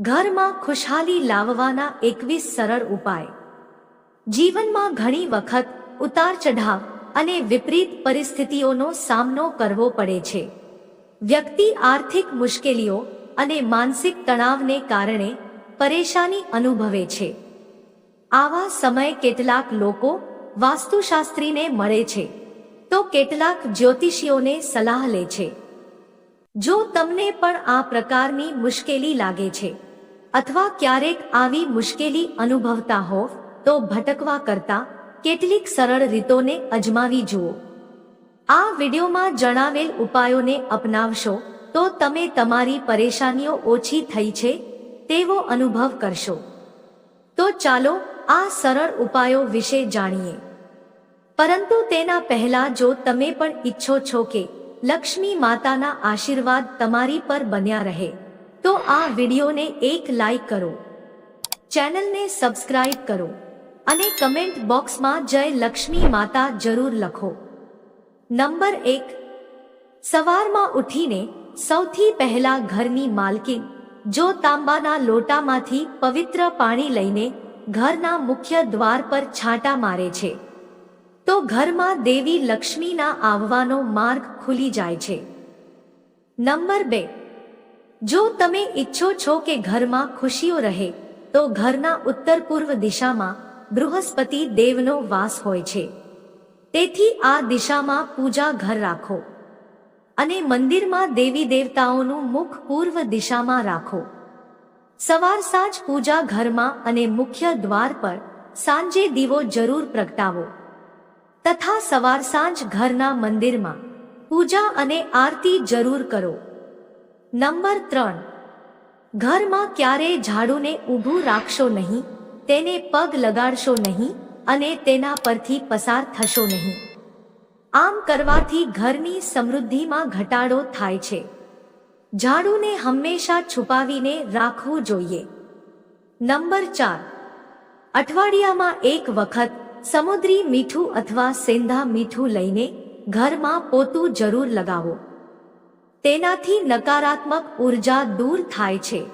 ઘરમાં ખુશહાલી લાવવાના એકવીસ સરળ ઉપાય. જીવનમાં ઘણી વખત ઉતાર ચઢાવ અને વિપરીત પરિસ્થિતિઓનો સામનો કરવો પડે છે. વ્યક્તિ આર્થિક મુશ્કેલીઓ અને માનસિક તણાવને કારણે પરેશાની અનુભવે છે. આવા સમયે કેટલાક લોકો વાસ્તુશાસ્ત્રીને મળે છે. તો કેટલાક જ્યોતિષીઓને સલાહ લે છે. જો તમને પણ આ પ્રકારની મુશ્કેલી લાગે છે, અથવા ક્યારેક આવી મુશ્કેલી અનુભવતા હોવ તો ભટકવા કરતા કેટલીક સરળ રીતોને અજમાવી જુઓ. આ વિડીયોમાં જણાવેલ ઉપાયોને અપનાવશો, તો તમે તમારી પરેશાનીઓ ઓછી થઈ છે, તેવો અનુભવ કરશો. તો ચાલો, આ સરળ ઉપાયો વિશે જાણીએ. પરંતુ તેના પહેલા જો તમે પણ ઈચ્છો છો કે લક્ષ્મી માતાના આશીર્વાદ તમારી પર બન્યા રહે. તો આ વિડીયોને એક લાઈક કરો. ચેનલને સબસ્ક્રાઇબ કરો. અને કમેન્ટ બોક્સમાં જય લક્ષ્મી માતા જરૂર લખો. નંબર એક. સવારમાં ઉઠીને સૌથી પહેલા ઘરની માલકીન જો તાંબાના લોટામાંથી પવિત્ર પાણી લઈને ઘરના મુખ્ય દ્વાર પર છાંટા મારે છે. તો ઘરમાં દેવી લક્ષ્મીના આવવાનો માર્ગ ખુલી જાય છે. નંબર બે. જો તમે ઈચ્છો છો કે ઘરમાં ખુશીઓ રહે, તો ઘરના ઉત્તર પૂર્વ દિશામાં બૃહસ્પતિ દેવનો વાસ હોય છે. તેથી આ દિશામાં પૂજા ઘર રાખો. અને મંદિરમાં દેવી દેવતાઓનું મુખ પૂર્વ દિશામાં રાખો. સવાર સાંજ પૂજા ઘરમાં અને મુખ્ય દ્વાર પર સાંજે દીવો જરૂર પ્રગટાવો. તથા સવાર સાંજ ઘરના મંદિરમાં. પૂજા અને આરતી જરૂર કરો. નંબર ત્રણ. ઘરમાં ક્યારેય ઝાડુને ઊભું રાખશો નહીં, તેને પગ લગાડશો નહીં અને તેના પરથી પસાર થશો નહીં. આમ કરવાથી ઘરની સમૃદ્ધિમાં ઘટાડો થાય છે. ઝાડુને હંમેશા છુપાવીને રાખવું જોઈએ. નંબર ચાર. અઠવાડિયામાં એક વખત સમુદ્રી મીઠું અથવા સેંધા મીઠું લઈને ઘરમાં પોતું જરૂર લગાવો. તેનાથી નકારાત્મક ઊર્જા દૂર થાય છે.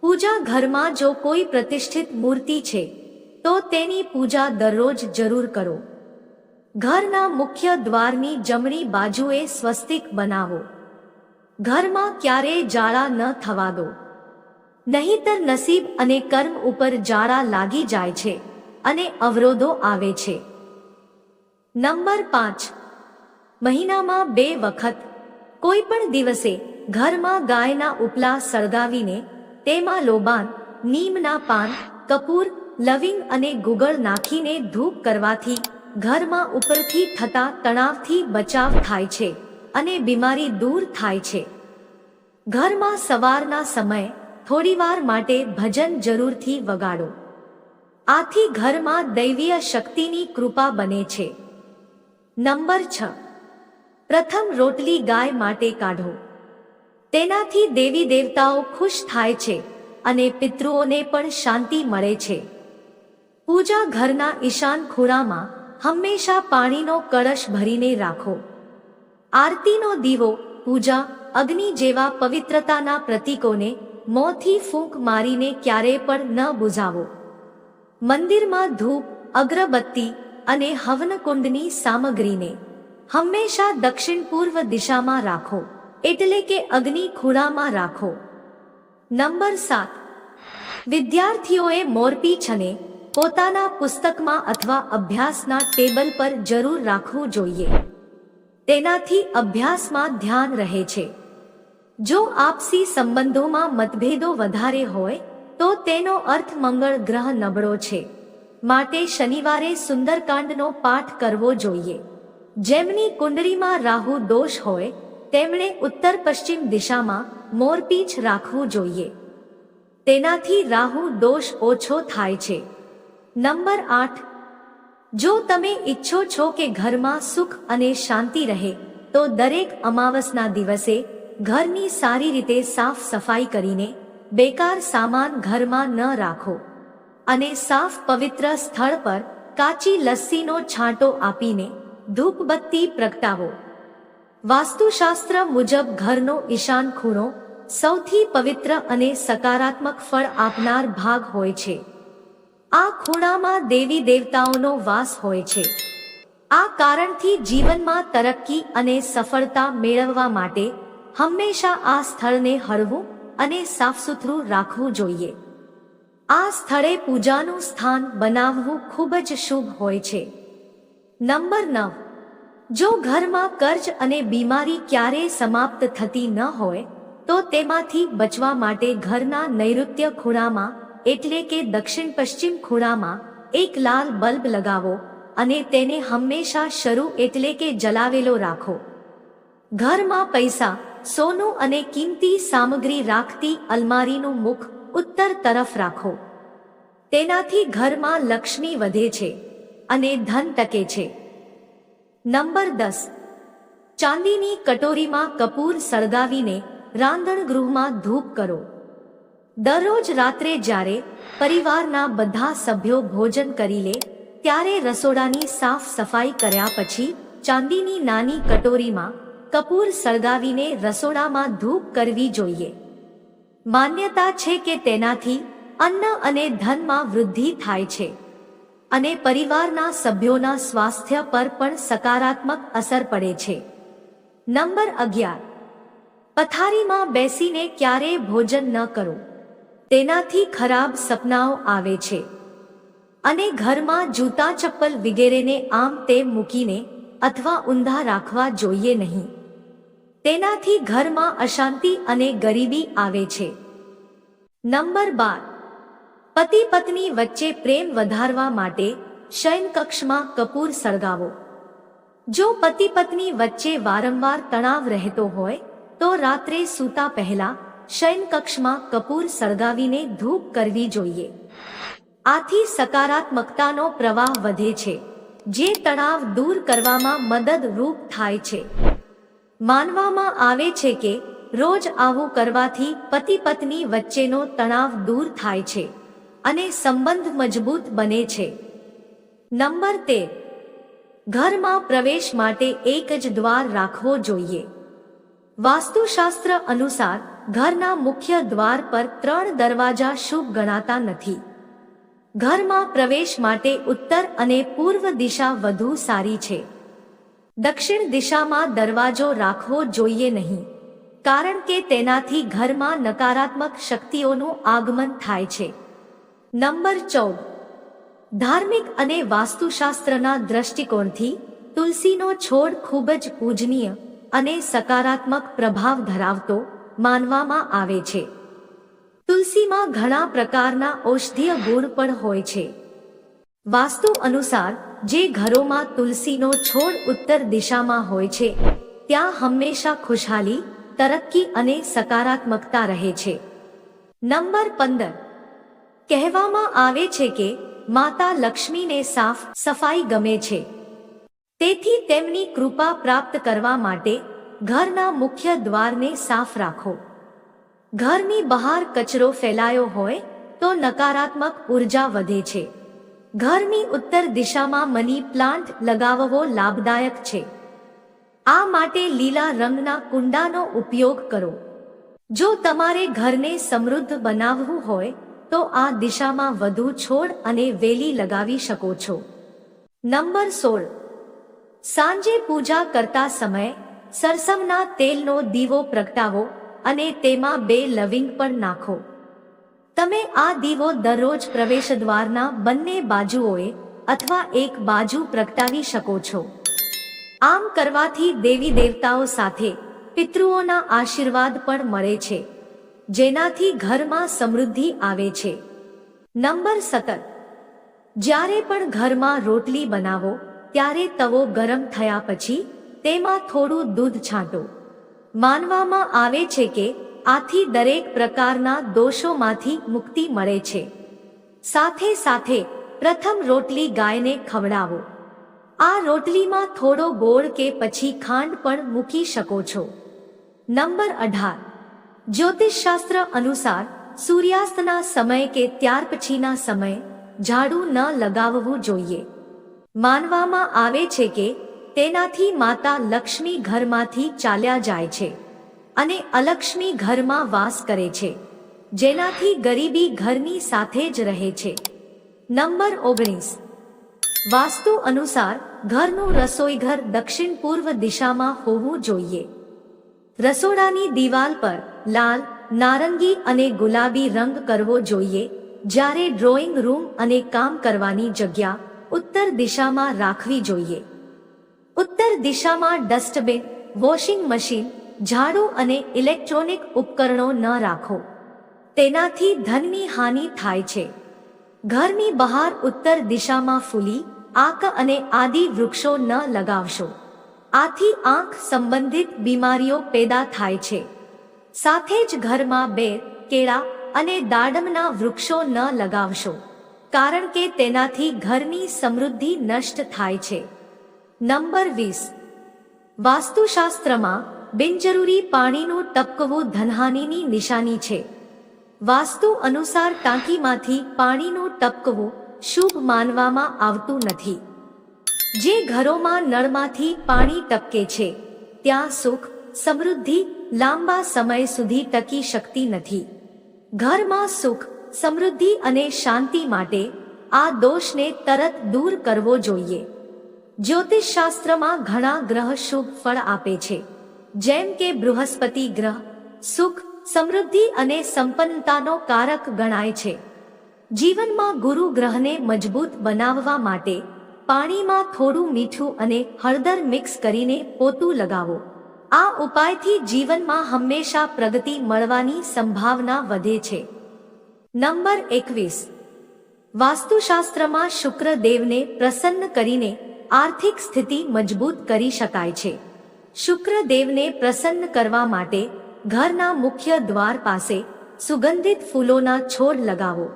પૂજા ઘરમાં જો કોઈ પ્રતિષ્ઠિત મૂર્તિ છે, તો તેની પૂજા દરરોજ જરૂર કરો. ઘરના મુખ્ય દ્વારની જમણી બાજુએ સ્વસ્તિક બનાવો. ઘરમાં ક્યારેય જાળા ન થવા દો. નહીતર નસીબ અને કર્મ ઉપર જાળા લાગી જાય છે. અને અવરોધો આવે છે. નંબર પાંચ. મહિનામાં બે વખત. કોઈ પણ દિવસે ઘરમાં ગાયના ઉપલા સળગાવીને તેમાં લોબાન, નીમના પાન, કપૂર, લવિંગ અને ગુગળ નાખીને ધૂપ કરવાથી ઘરમાં ઉપરથી થતા તણાવથી બચાવ થાય છે અને બીમારી દૂર થાય છે. ઘરમાં સવારના સમય થોડીવાર માટે ભજન જરૂરથી વગાડો. આથી ઘરમાં દૈવીય શક્તિની કૃપા બને છે. નંબર છ. પ્રથમ રોટલી ગાય માટે કાઢો. તેનાથી દેવી દેવતાઓ ખુશ થાય છે અને પિતૃઓને પણ શાંતિ મળે છે. પૂજા ઘરના ઈશાન ખૂણામાં હંમેશા પાણીનો કળશ ભરીને રાખો. આરતીનો દીવો, પૂજા, અગ્નિ જેવા પવિત્રતાના પ્રતીકોને મોંથી ફૂંક મારીને ક્યારેય પણ ન બુઝાવો. મંદિરમાં ધૂપ, અગરબત્તી અને હવનકુંડની સામગ્રીને હંમેશા દક્ષિણ પૂર્વ દિશામાં રાખો, એટલે કે અગ્નિ ખૂણામાં રાખો. નંબર સાત. વિદ્યાર્થીઓએ મોરપીંછને પોતાના પુસ્તકમાં અથવા અભ્યાસના ટેબલ પર જરૂર રાખવું જોઈએ. તેનાથી અભ્યાસમાં ધ્યાન રહે છે. જો આપસી સંબંધોમાં મતભેદો વધારે હોય તો તેનો અર્થ મંગળ ગ્રહ નબળો છે. માટે શનિવારે સુંદરકાંડનો પાઠ કરવો જોઈએ. જેમની કુંડળીમાં રાહુ દોષ હોય, તેમણે ઉત્તર પશ્ચિમ દિશામાં મોરપીંછ રાખવું જોઈએ. તેનાથી રાહુ દોષ ઓછો થાય છે. નંબર આઠ. જો તમે ઈચ્છો છો કે ઘરમાં સુખ અને શાંતિ રહે, તો દરેક અમાવસના દિવસે ઘરની સારી રીતે સાફ સફાઈ કરીને બેકાર સામાન ઘરમાં ન રાખો અને સાફ પવિત્ર સ્થળ પર કાચી લસ્સીનો છાંટો આપીને ધૂપબત્તી પ્રગટાવો. વાસ્તુશાસ્ત્ર મુજબ ઘરનો ઈશાન ખૂણો સૌથી પવિત્ર અને સકારાત્મક ફળ આપનાર ભાગ હોય છે. આ ખૂણામાં દેવી દેવતાઓનો વાસ હોય છે. આ કારણથી જીવનમાં તરક્કી અને સફળતા મેળવવા માટે હંમેશા આ સ્થળને હળવું અને સાફસૂથરું રાખવું જોઈએ. આ સ્થળે પૂજાનું સ્થાન બનાવવું ખૂબ જ શુભ હોય છે. નંબર નવ. જો ઘરમાં કર્જ અને બીમારી ક્યારેય સમાપ્ત થતી ન હોય, તો તેમાંથી બચવા માટે ઘરના નૈઋત્ય ખૂણામાં, એટલે કે દક્ષિણ પશ્ચિમ ખૂણામાં, એક લાલ બલ્બ લગાવો અને તેને હંમેશા શરૂ એટલે કે જલાવેલો રાખો. ઘરમાં પૈસા સોનું અને કિંમતી સામગ્રી રાખતી અલમારીનું મુખ ઉત્તર તરફ રાખો. તેનાથી ઘરમાં લક્ષ્મી વધે છે અને ધન ટકે છે. નંબર દસ. ચાંદીની કટોરીમાં કપૂર સળગાવીને રાંધણ ગૃહમાં ધૂપ કરો. દરરોજ રાત્રે જ્યારે પરિવારના બધા સભ્યો ભોજન કરી લે, ત્યારે રસોડાની સાફ સફાઈ કર્યા પછી ચાંદીની નાની કટોરીમાં કપૂર સળગાવીને રસોડામાં ધૂપ કરવી જોઈએ. માન્યતા છે કે તેનાથી અન્ન અને ધનમાં વૃદ્ધિ થાય છે અને પરિવારના સભ્યોના સ્વાસ્થ્ય પર પણ સકારાત્મક અસર પડે છે. નંબર અગિયાર. પથારીમાં બેસીને ક્યારેય ભોજન ન કરો. તેનાથી ખરાબ સપનાઓ આવે છે. અને ઘરમાં જૂતા ચપ્પલ વગેરેને આમ તેમ મૂકીને અથવા ઊંધા રાખવા જોઈએ નહીં. તેનાથી ઘરમાં અશાંતિ અને ગરીબી આવે છે. નંબર બાર. પતિ પત્ની વચ્ચે પ્રેમ વધારવા માટે શયન કક્ષમાં કપૂર સળગાવો. જો પતિ પત્ની વચ્ચે વારંવાર તણાવ રહેતો હોય, તો રાત્રે સૂતા પહેલા શયન કક્ષમાં કપૂર સળગાવીને ધૂપ કરવી જોઈએ. આથી સકારાત્મકતાનો પ્રવાહ વધે છે, જે તણાવ દૂર કરવામાં મદદરૂપ થાય છે. માનવામાં આવે છે કે, રોજ આવું કરવાથી પતિ પત્ની વચ્ચેનો તણાવ દૂર થાય છે અને સંબંધ મજબૂત બને છે. નંબર તેર ઘરમાં પ્રવેશ માટે એક જ દ્વાર રાખવો જોઈએ. વાસ્તુશાસ્ત્ર અનુસાર, ઘરના મુખ્ય દ્વાર પર ત્રણ દરવાજા શુભ ગણાતા નથી. ઘરમાં પ્રવેશ માટે ઉત્તર અને પૂર્વ દિશા વધુ સારી છે. દક્ષિણ દિશામાં દરવાજો રાખવો જોઈએ નહીં, કારણ કે તેનાથી ઘરમાં નકારાત્મક શક્તિઓનું આગમન થાય છે. નંબર ચૌદ. ધાર્મિક અને વાસ્તુશાસ્ત્રના દ્રષ્ટિકોણથી તુલસીનો છોડ ખૂબ જ પૂજનીય અને સકારાત્મક પ્રભાવ ધરાવતો માનવામાં આવે છે. તુલસીમાં ઘણા પ્રકારના ઔષધીય ગુણ પણ હોય છે. વાસ્તુ અનુસાર જે ઘરોમાં તુલસીનો છોડ ઉત્તર દિશામાં હોય છે, ત્યાં હંમેશા ખુશહાલી તરક્કી અને સકારાત્મકતા રહે છે. નંબર પંદર. કહેવામાં આવે છે કે માતા લક્ષ્મીને સાફ સફાઈ ગમે છે. તેથી તેમની કૃપા પ્રાપ્ત કરવા માટે ઘરના મુખ્ય દ્વારને સાફ રાખો. ઘરની બહાર કચરો ફેલાયો હોય તો નકારાત્મક ઊર્જા વધે છે. ઘરની ઉત્તર દિશામાં મની પ્લાન્ટ લગાવવો લાભદાયક છે. આ માટે લીલા રંગના કુંડાનો ઉપયોગ કરો. જો તમારે ઘરને સમૃદ્ધ બનાવવું હોય, તો આ દિશામાં વધુ છોડ અને વેલી લગાવી શકો છો. નંબર સોળ. સાંજે પૂજા કરતા સમયે સરસમના તેલનો દીવો પ્રગટાવો અને તેમાં બે લવિંગ પણ નાખો. તમે આ દીવો દરરોજ પ્રવેશદ્વારના બંને બાજુઓએ અથવા એક બાજુ પ્રગટાવી શકો છો. આમ કરવાથી દેવી દેવતાઓ સાથે પિતૃઓના આશીર્વાદ પણ મળે છે, જેનાથી ઘરમાં સમૃદ્ધિ આવે છે. નંબર સતત જ્યારે પણ ઘરમાં રોટલી બનાવો, ત્યારે તવો ગરમ થયા પછી તેમાં થોડું દૂધ છાંટો. માનવામાં આવે છે કે આથી દરેક પ્રકારના દોષોમાંથી મુક્તિ મળે છે. સાથે સાથે પ્રથમ રોટલી ગાયને ખવડાવો. આ રોટલીમાં થોડો ગોળ કે પછી ખાંડ પણ મૂકી શકો છો. નંબર અઢાર. જ્યોતિષશાસ્ત્ર અનુસાર સૂર્યાસ્તના સમય કે ત્યાર પછીના સમય ઝાડુ ન લગાવવું જોઈએ. માનવામાં આવે છે કે તેનાથી માતા લક્ષ્મી ઘરમાંથી ચાલ્યા જાય છે. અને અલક્ષ્મી ઘરમાં વાસ કરે છે, જેનાથી ગરીબી ઘરની સાથે જ રહે છે. નંબર ઓગણીસ. વાસ્તુ અનુસાર ઘરનું રસોઈઘર દક્ષિણ પૂર્વ દિશામાં હોવું જોઈએ. રસોડાની દિવાલ પર લાલ, નારંગી અને ગુલાબી રંગ કરવો જોઈએ, જ્યારે ડ્રોઈંગ રૂમ અને કામ કરવાની જગ્યા ઉત્તર દિશામાં રાખવી જોઈએ. ઉત્તર દિશામાં ડસ્ટબિન, વોશિંગ મશીન ઝાડુ અને ઇલેક્ટ્રોનિક ઉપકરણો ન રાખો. તેનાથી ધનની હાનિ થાય છે. ઘરની બહાર ઉત્તર દિશામાં ફૂલી, આક અને આદિ વૃક્ષો ન લગાવશો. આથી આંખ સંબંધિત બીમારીઓ પેદા થાય છે. સાથે જ ઘરમાં બેર કેળા અને દાડમના વૃક્ષો ન લગાવશો, કારણ કે તેનાથી ઘરની સમૃદ્ધિ નષ્ટ થાય છે. નંબર વીસ. વાસ્તુશાસ્ત્રમાં બિનજરૂરી પાણીનું ટપકવો ધનહાનિની નિશાની છે. વાસ્તુ અનુસાર ટાંકીમાંથી પાણીનું ટપકવો શુભ માનવામાં આવતું નથી. જે ઘરોમાં નળમાંથી પાણી ટપકે છે, ત્યાં સુખ, સમૃદ્ધિ, લાંબા સમય સુધી ટકી શકતી નથી. ઘરમાં સુખ, સમૃદ્ધિ અને શાંતિ માટે આ દોષને તરત દૂર કરવો જોઈએ. જ્યોતિષશાસ્ત્રમાં ઘણા ગ્રહ શુભ ફળ આપે છે. જેમ કે બૃહસ્પતિ ગ્રહ, સુખ, સમૃદ્ધિ અને સંપન્નતાનો કારક ગણાય છે. જીવનમાં ગુરુ ગ્રહને મજબૂત બનાવવા માટે પાણીમાં થોડું મીઠું અને હળદર મિક્સ કરીને પોતું લગાવો. આ ઉપાયથી જીવનમાં હંમેશા પ્રગતિ મળવાની સંભાવના વધે છે. નંબર એકવીસ. વાસ્તુશાસ્ત્રમાં શુક્રદેવને પ્રસન્ન કરીને આર્થિક સ્થિતિ મજબૂત કરી શકાય છે. શુક્રદેવને પ્રસન્ન કરવા માટે ઘરના મુખ્ય દ્વાર પાસે સુગંધિત ફૂલોના છોડ લગાવો.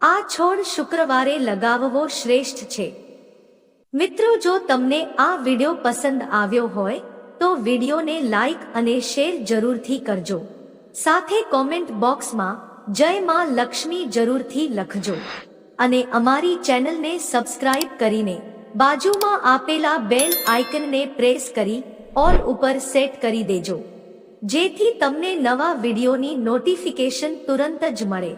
આ છોડ શુક્રવારે લગાવવો શ્રેષ્ઠ છે. મિત્રો, જો તમને આ વિડિયો પસંદ આવ્યો હોય, તો વિડિયોને લાઈક અને શેર જરૂરથી કરજો. સાથે કોમેન્ટ બોક્સમાં જય માં લક્ષ્મી જરૂરથી લખજો. અને અમારી ચેનલને સબસ્ક્રાઇબ કરીને બાજુમાં આપેલા બેલ આઇકનને પ્રેસ કરી ઓલ ઉપર સેટ કરી દેજો. જેથી તમને નવા વિડીયોની નોટિફિકેશન તુરંત જ મળે.